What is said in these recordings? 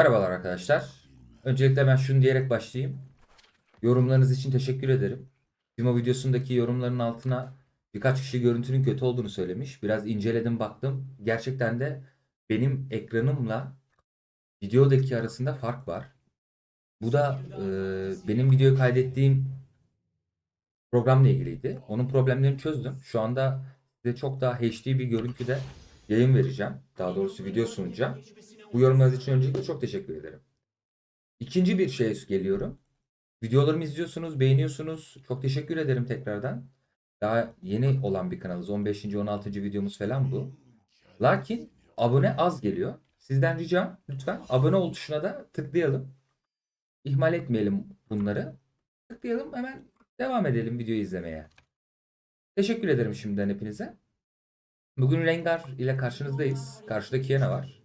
Merhabalar arkadaşlar. Öncelikle ben şunu diyerek başlayayım. Yorumlarınız için teşekkür ederim. Timo videosundaki yorumların altına birkaç kişi görüntünün kötü olduğunu söylemiş. Biraz inceledim baktım. Gerçekten de benim ekranımla videodaki arasında fark var. Bu da e, benim videoyu kaydettiğim programla ilgiliydi. Onun problemlerini çözdüm. Şu anda size çok daha HD bir görüntüde yayın vereceğim. Daha doğrusu video sunacağım. Bu yorumlarınız için öncelikle çok teşekkür ederim. İkinci bir şeye geliyorum. Videolarımı izliyorsunuz, beğeniyorsunuz. Çok teşekkür ederim tekrardan. Daha yeni olan bir kanalız. 15. 16. videomuz falan bu. Lakin abone az geliyor. Sizden ricam lütfen abone ol tuşuna da tıklayalım. İhmal etmeyelim bunları. Tıklayalım hemen devam edelim video izlemeye. Teşekkür ederim şimdiden hepinize. Bugün Rengar ile karşınızdayız. Karşıda Kiana var.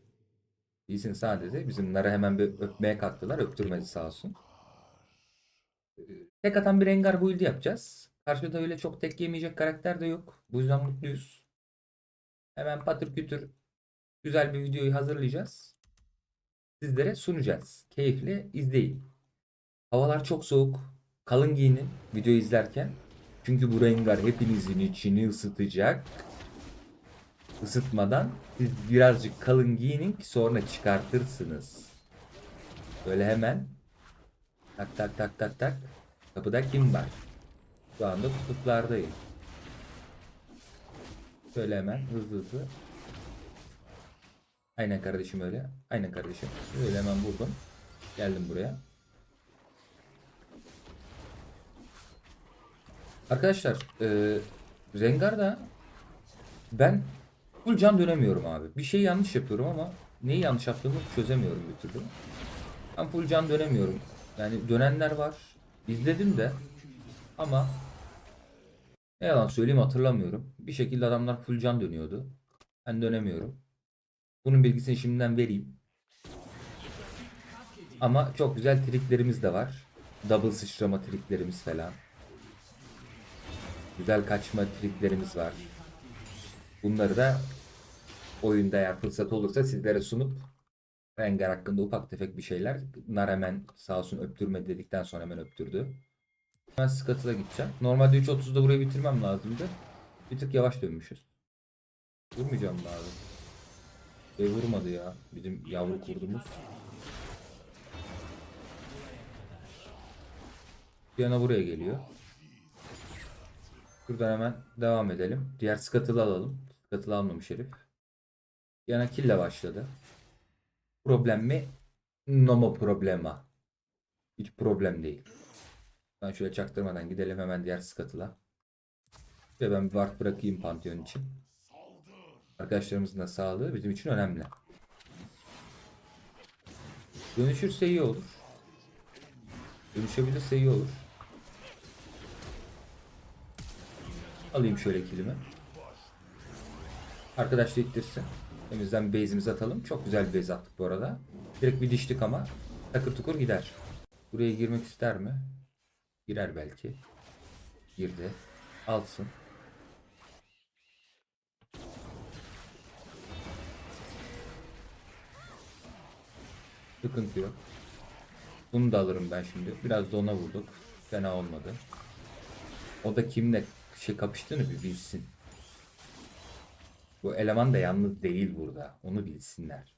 İyisin sadece. Bizim Nara hemen bir öpmeye kalktılar. Öptürmedi sağ olsun. Ee, Tek atan bir Rengar build yapacağız. Karşıda öyle çok tek yemeyecek karakter de yok. Bu yüzden mutluyuz. Hemen patır kütür güzel bir videoyu hazırlayacağız. Sizlere sunacağız. Keyifle izleyin. Havalar çok soğuk. Kalın giyinin videoyu izlerken. Çünkü bu Rengar hepinizin içini ısıtacak. Isıtmadan siz birazcık kalın giyinin ki sonra çıkartırsınız. Böyle hemen tak tak tak tak tak kapıda kim var? Şu anda kutuplardayım. Şöyle hemen hızlı hızlı. Aynen kardeşim öyle. Aynen kardeşim. Öyle hemen vurdum. Geldim buraya. Arkadaşlar e, Rengar'da ben full can dönemiyorum abi. Bir şey yanlış yapıyorum ama neyi yanlış yaptığımı çözemiyorum bir türlü. Ben full can dönemiyorum. Yani dönenler var. İzledim de ama ne yalan söyleyeyim hatırlamıyorum. Bir şekilde adamlar full can dönüyordu. Ben dönemiyorum. Bunun bilgisini şimdiden vereyim. Ama çok güzel triklerimiz de var. Double sıçrama triklerimiz falan. Güzel kaçma triklerimiz var. Bunları da oyunda eğer fırsat olursa sizlere sunup Rengar hakkında ufak tefek bir şeyler. Nar hemen sağ olsun öptürme dedikten sonra hemen öptürdü. Ben Scuttle'a gideceğim. Normalde 3.30'da burayı bitirmem lazımdı. Bir tık yavaş dönmüşüz. Vurmayacağım mı abi? Ve vurmadı ya. Bizim yavru kurdumuz. Yana buraya geliyor. Buradan hemen devam edelim. Diğer Scuttle'ı alalım. Scuttle'ı almamış herif. Yana kille başladı. Problem mi? No problema. Hiç problem değil. Ben şöyle çaktırmadan gidelim hemen diğer Scuttle'a. Ve ben bir ward bırakayım Pantheon için. Arkadaşlarımızın da sağlığı bizim için önemli. Dönüşürse iyi olur. Dönüşebilirse iyi olur. Alayım şöyle kilimi. Arkadaş da ittirsin. Bir base'imizi atalım. Çok güzel bir base attık bu arada. Direkt bir diştik ama takır tukur gider. Buraya girmek ister mi? Girer belki. Girdi. Alsın. Sıkıntı yok. Bunu da alırım ben şimdi. Biraz da ona vurduk. Fena olmadı. O da kimle şey kapıştığını bir bilsin. Bu eleman da yalnız değil burada. Onu bilsinler.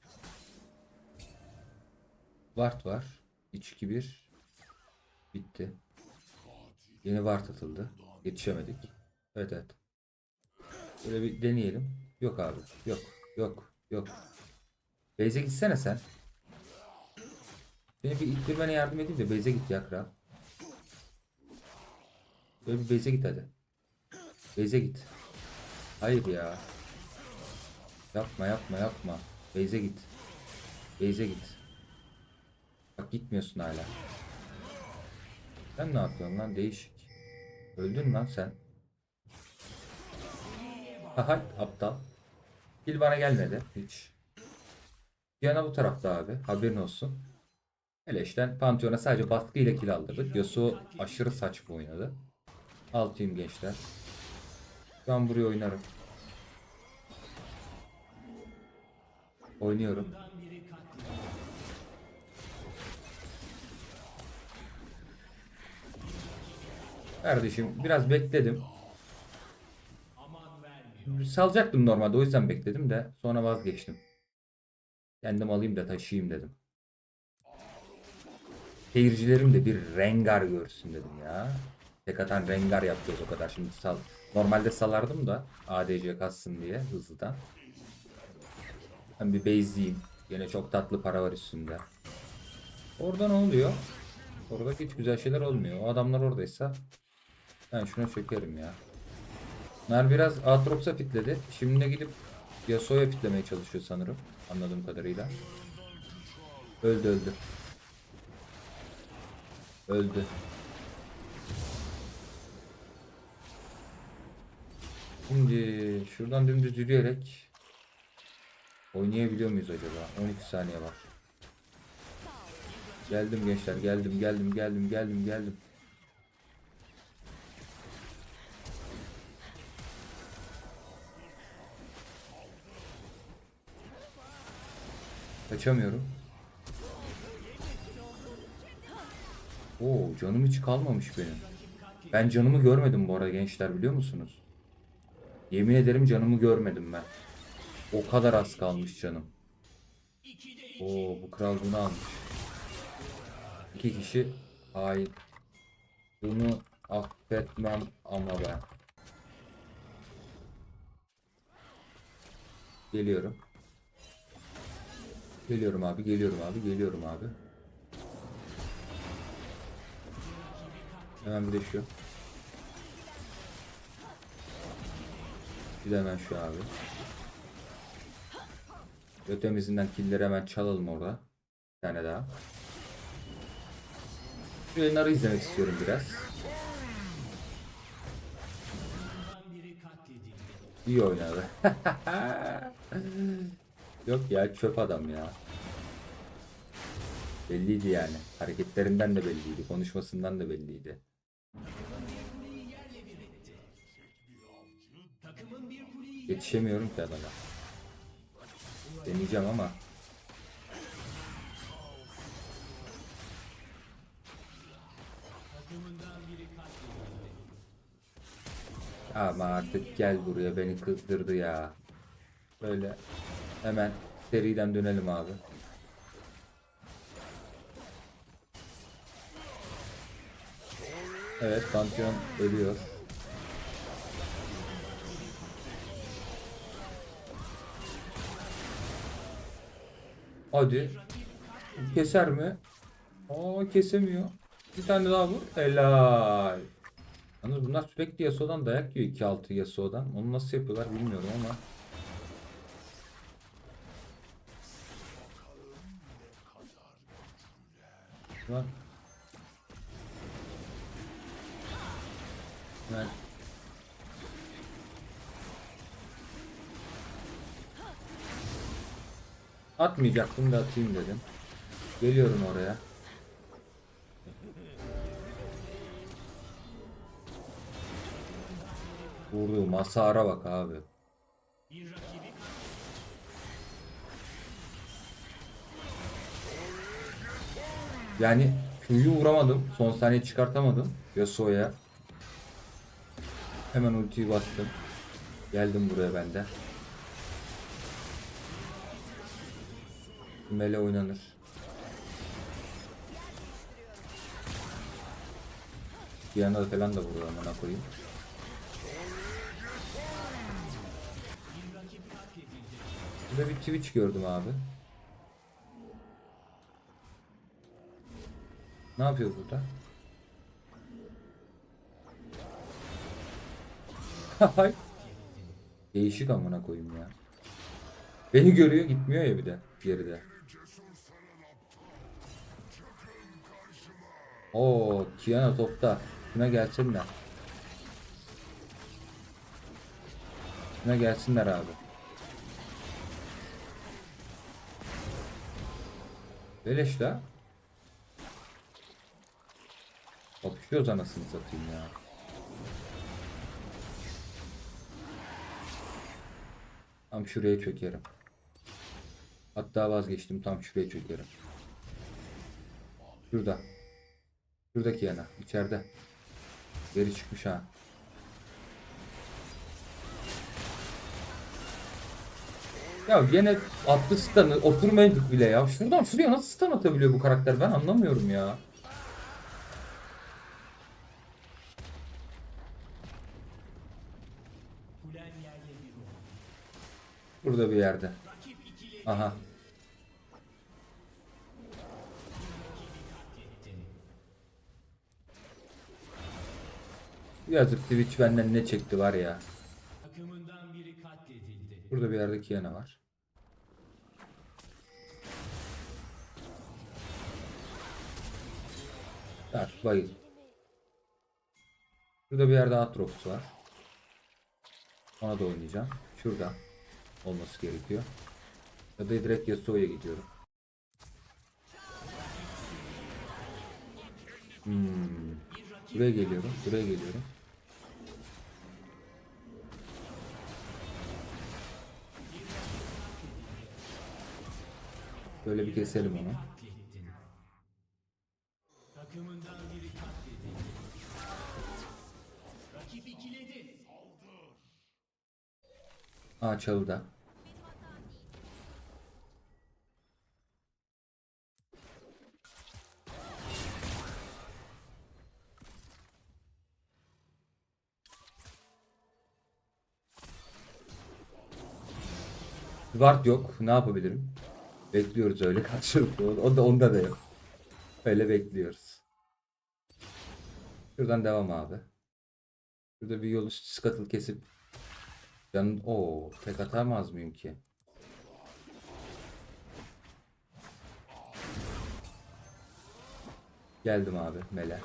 Ward var. 3-2-1. Bitti. Yeni Ward atıldı. Yetişemedik. Evet evet. Böyle bir deneyelim. Yok abi. Yok. Yok. Yok. Beyze gitsene sen. Beni bir ittirmene yardım edeyim de Beyze git ya kral. Böyle bir Beyze git hadi. Beyze git. Hayır ya. Yapma yapma yapma. Beyze git. Beyze git. Bak gitmiyorsun hala. Sen ne yapıyorsun lan değişik. Öldün lan sen. Haha aptal. Kill bana gelmedi hiç. Yana bu tarafta abi haberin olsun. Hele işte Pantheon'a sadece baskıyla kill aldırdık. Yasuo aşırı saçma oynadı. Altıyım gençler. Ben buraya oynarım. Oynuyorum. Kardeşim biraz bekledim. Salacaktım normalde o yüzden bekledim de sonra vazgeçtim. Kendim alayım da taşıyayım dedim. Seyircilerim de bir rengar görsün dedim ya. Tek atan rengar yapacağız o kadar şimdi sal. Normalde salardım da ADC kassın diye hızlıdan. Ben bir base'liyim. Yine çok tatlı para var üstünde. Orada ne oluyor? Orada hiç güzel şeyler olmuyor. O adamlar oradaysa ben şuna çökerim ya. Bunlar biraz Aatrox'a fitledi. Şimdi de gidip Yasuo'ya fitlemeye çalışıyor sanırım. Anladığım kadarıyla. Öldü öldü. Öldü. Şimdi şuradan dümdüz yürüyerek oynayabiliyor muyuz acaba? 12 saniye var. Geldim gençler geldim geldim geldim geldim geldim. Kaçamıyorum. Oo canım hiç kalmamış benim. Ben canımı görmedim bu arada gençler biliyor musunuz? Yemin ederim canımı görmedim ben. O kadar az kalmış canım. Oo bu kral bunu almış. İki kişi hain. Bunu affetmem ama ben. Geliyorum. Geliyorum abi, geliyorum abi, geliyorum abi. Hemen bir de şu. Bir de hemen şu abi. Ötemizinden killeri hemen çalalım orada. Bir tane daha. Şu yayınları izlemek istiyorum biraz. İyi oynadı. Yok ya çöp adam ya. Belliydi yani. Hareketlerinden de belliydi. Konuşmasından da belliydi. Yetişemiyorum ki adama. Deneyeceğim ama. Ama artık gel buraya beni kızdırdı ya. Böyle hemen seriden dönelim abi. Evet Pantheon ölüyor. Hadi. Keser mi? Aa kesemiyor. Bir tane daha vur. Helal. Yalnız bunlar sürekli Yasuo'dan dayak yiyor 2-6 Yasuo'dan. Onu nasıl yapıyorlar bilmiyorum ama. Lan. Ben Atmayacaktım da atayım dedim. Geliyorum oraya. Vurduğum hasara bak abi. Yani Q'yu vuramadım. Son saniye çıkartamadım. Yasuo'ya. Hemen ultiyi bastım. Geldim buraya ben Mele oynanır. Diana falan da vuruyor amına koyayım. Burada bir Twitch gördüm abi. Ne yapıyor burada? Hay. Değişik amına koyayım ya. Beni görüyor gitmiyor ya bir de geride. Oo, Kiana topta. Şuna gelsinler. Şuna gelsinler abi. Beleş la. Kapışıyoruz anasını satayım ya. Tam şuraya çökerim. Hatta vazgeçtim tam şuraya çökerim. Şurada. Şuradaki yana. içeride. Geri çıkmış ha. Ya gene attı stun'ı oturmaydık bile ya. Şuradan şuraya nasıl stun atabiliyor bu karakter ben anlamıyorum ya. Burada bir yerde. Aha. Yazık Twitch benden ne çekti var ya. Burada bir yerde Kiana var. Tak bayıl. Burada bir yerde Aatrox var. Ona da oynayacağım. Şurada olması gerekiyor. Ya da direkt Yasuo'ya gidiyorum. Hmm. Buraya geliyorum. Buraya geliyorum. Böyle bir keselim onu. Aa çalıda. Ward yok. Ne yapabilirim? Bekliyoruz öyle karşılıklı. O da onda da yok. Öyle bekliyoruz. Şuradan devam abi. Şurada bir yol üstü scuttle kesip Canın o tek atamaz mıyım ki? Geldim abi mele.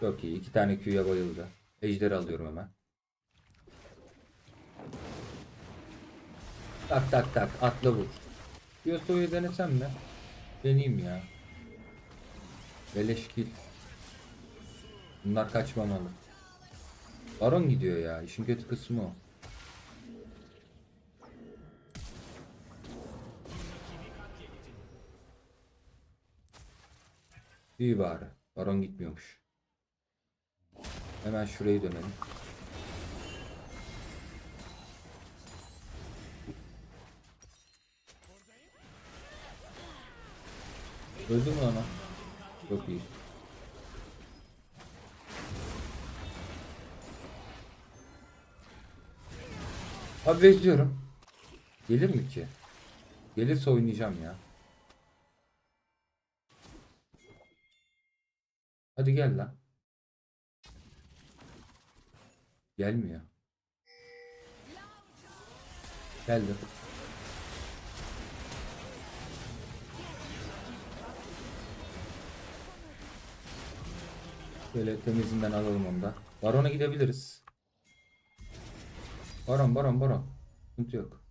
Çok iyi. iki tane Q'ya bayıldı. Ejderi alıyorum hemen. Tak tak tak atla vur. Yoso'yu denesem mi? Deneyeyim ya. Beleşkil. Bunlar kaçmamalı. Baron gidiyor ya. İşin kötü kısmı o. İyi bari. Baron gitmiyormuş. Hemen şurayı dönelim. Öldü mü lan o? Çok iyi. Abi bekliyorum. Gelir mi ki? Gelirse oynayacağım ya. Hadi gel lan. Gelmiyor. Geldi. Böyle temizinden alalım onu da. Baron'a gidebiliriz. Baron, baron, baron. Sıkıntı yok.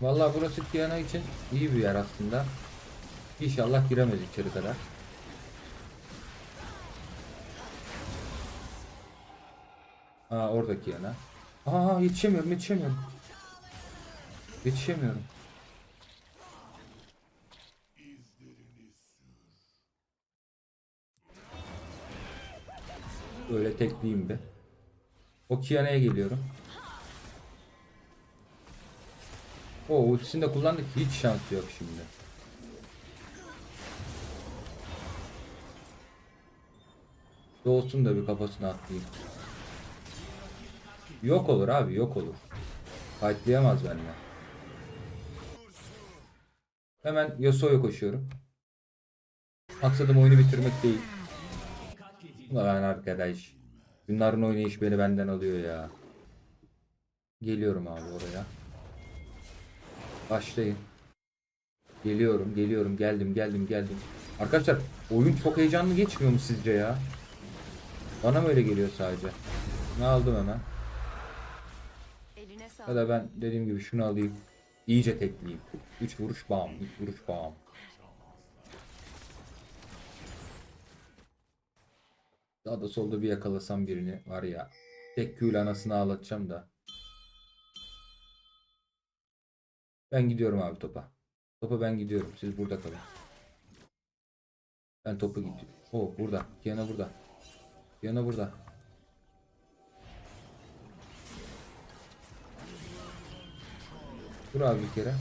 Vallahi burası Kiana için iyi bir yer aslında. İnşallah giremez içeri kadar. Aa orada Kiana. Aa yetişemiyorum, yetişemiyorum. Yetişemiyorum. Böyle tekleyeyim bir. Okiyana'ya geliyorum. O ultisini de kullandık. Hiç şansı yok şimdi. Doğsun da bir kafasına atlayayım. Yok olur abi yok olur. Fightlayamaz benimle. Hemen Yasuo'ya koşuyorum. Maksadım oyunu bitirmek değil. Ulan arkadaş. Bunların oynayış beni benden alıyor ya. Geliyorum abi oraya. Başlayın. Geliyorum, geliyorum, geldim, geldim, geldim. Arkadaşlar oyun çok heyecanlı geçmiyor mu sizce ya? Bana mı öyle geliyor sadece? Ne aldım hemen? Ya da ben dediğim gibi şunu alayım. İyice tekleyeyim. 3 vuruş bam, 3 vuruş bam. Daha da solda bir yakalasam birini var ya. Tek ile anasını ağlatacağım da. Ben gidiyorum abi topa. Topa ben gidiyorum. Siz burada kalın. Ben topu gidiyorum. O burada. Kiana burada. Kiana burada. Dur abi bir kere.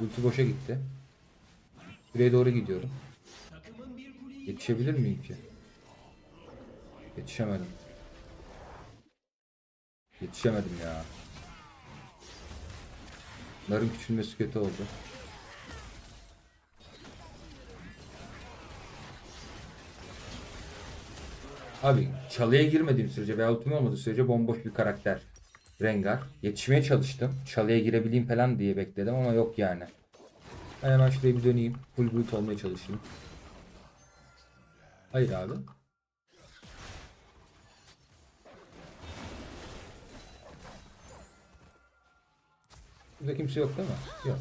Ulti boşa gitti. Buraya doğru gidiyorum. Yetişebilir miyim ki? Yetişemedim. Yetişemedim ya. Bunların küçülmesi kötü oldu. Abi çalıya girmediğim sürece veya ultim olmadığı sürece bomboş bir karakter. Rengar. Yetişmeye çalıştım. Çalıya girebileyim falan diye bekledim ama yok yani. Hemen şuraya bir döneyim. Full boot olmaya çalışayım. Hayır abi. Burada kimse yok değil mi? Yok.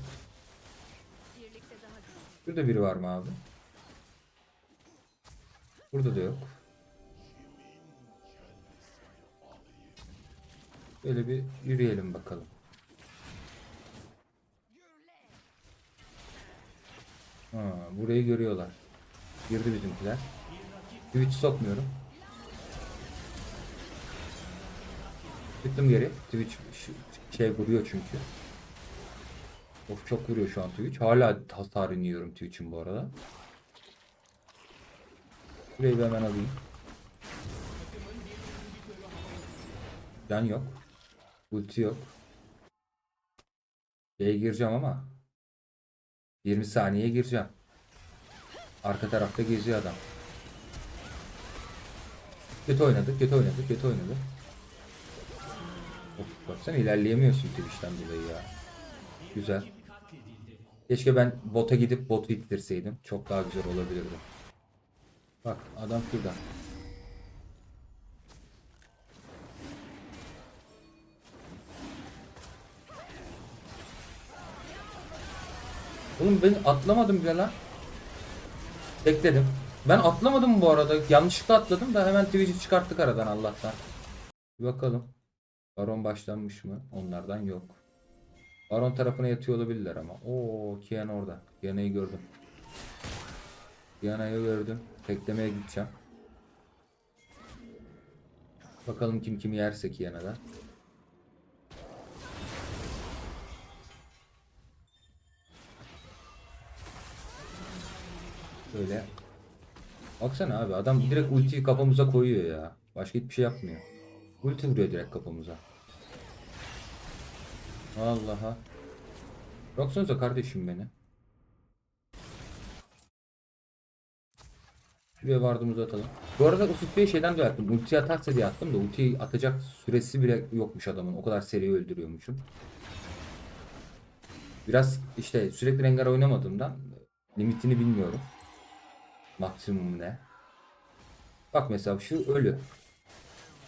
Burada biri var mı abi? Burada da yok. Böyle bir yürüyelim bakalım. Ha, burayı görüyorlar. Girdi bizimkiler. Twitch sokmuyorum. Çıktım geri. Twitch şey vuruyor çünkü. Of çok vuruyor şu an Twitch. Hala hasarını yiyorum Twitch'in bu arada. Burayı hemen alayım. Can yok. Ulti yok. Şeye gireceğim ama 20 saniye gireceğim. Arka tarafta geziyor adam. Kötü oynadık, kötü oynadık, kötü oynadık. Of baksana ilerleyemiyorsun Twitch'ten dolayı ya. Güzel. Keşke ben bota gidip botu ittirseydim. Çok daha güzel olabilirdi. Bak adam şurada. Oğlum ben atlamadım bile lan. Bekledim. Ben atlamadım bu arada. Yanlışlıkla atladım da hemen Twitch'i çıkarttık aradan Allah'tan. Bir bakalım. Baron başlanmış mı? Onlardan yok. Baron tarafına yatıyor olabilirler ama. Oo Kian orada. Kiana'yı gördüm. Kiana'yı gördüm. Teklemeye gideceğim. Bakalım kim kimi yerse Kiana'da. Böyle. Baksana abi adam direkt ultiyi kafamıza koyuyor ya. Başka hiçbir şey yapmıyor. Ulti vuruyor direkt kafamıza. Vallaha. Baksanıza kardeşim beni. Şuraya vardığımızı atalım. Bu arada Ufuk'u şeyden de attım. Ulti atarsa diye attım da ultiyi atacak süresi bile yokmuş adamın. O kadar seri öldürüyormuşum. Biraz işte sürekli Rengar oynamadığımdan limitini bilmiyorum. Maksimum ne? Bak mesela şu ölü.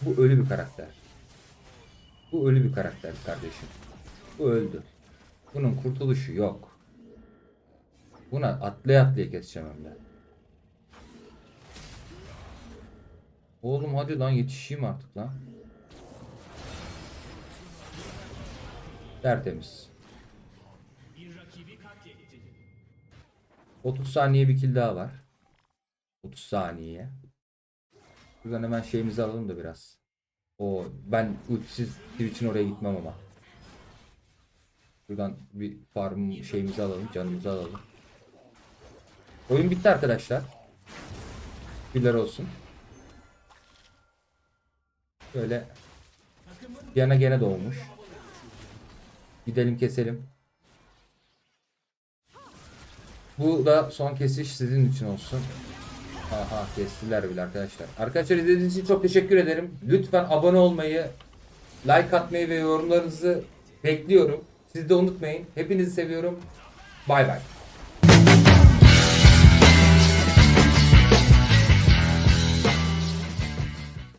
Bu ölü bir karakter. Bu ölü bir karakter kardeşim. Bu öldü. Bunun kurtuluşu yok. Buna atlaya atlaya keseceğim hem de. Oğlum hadi lan yetişeyim artık lan. Tertemiz. bir rakibi katletti. 30 saniye bir kill daha var. 30 saniye. Buradan hemen şeyimizi alalım da biraz. O ben ultisiz Twitch'in oraya gitmem ama. Buradan bir farm şeyimizi alalım, canımızı alalım. Oyun bitti arkadaşlar. Güller olsun. Böyle yana gene doğmuş. Gidelim keselim. Bu da son kesiş sizin için olsun. Aha kestiler bile arkadaşlar. Arkadaşlar izlediğiniz için çok teşekkür ederim. Lütfen abone olmayı, like atmayı ve yorumlarınızı bekliyorum. Siz de unutmayın. Hepinizi seviyorum. Bay bay.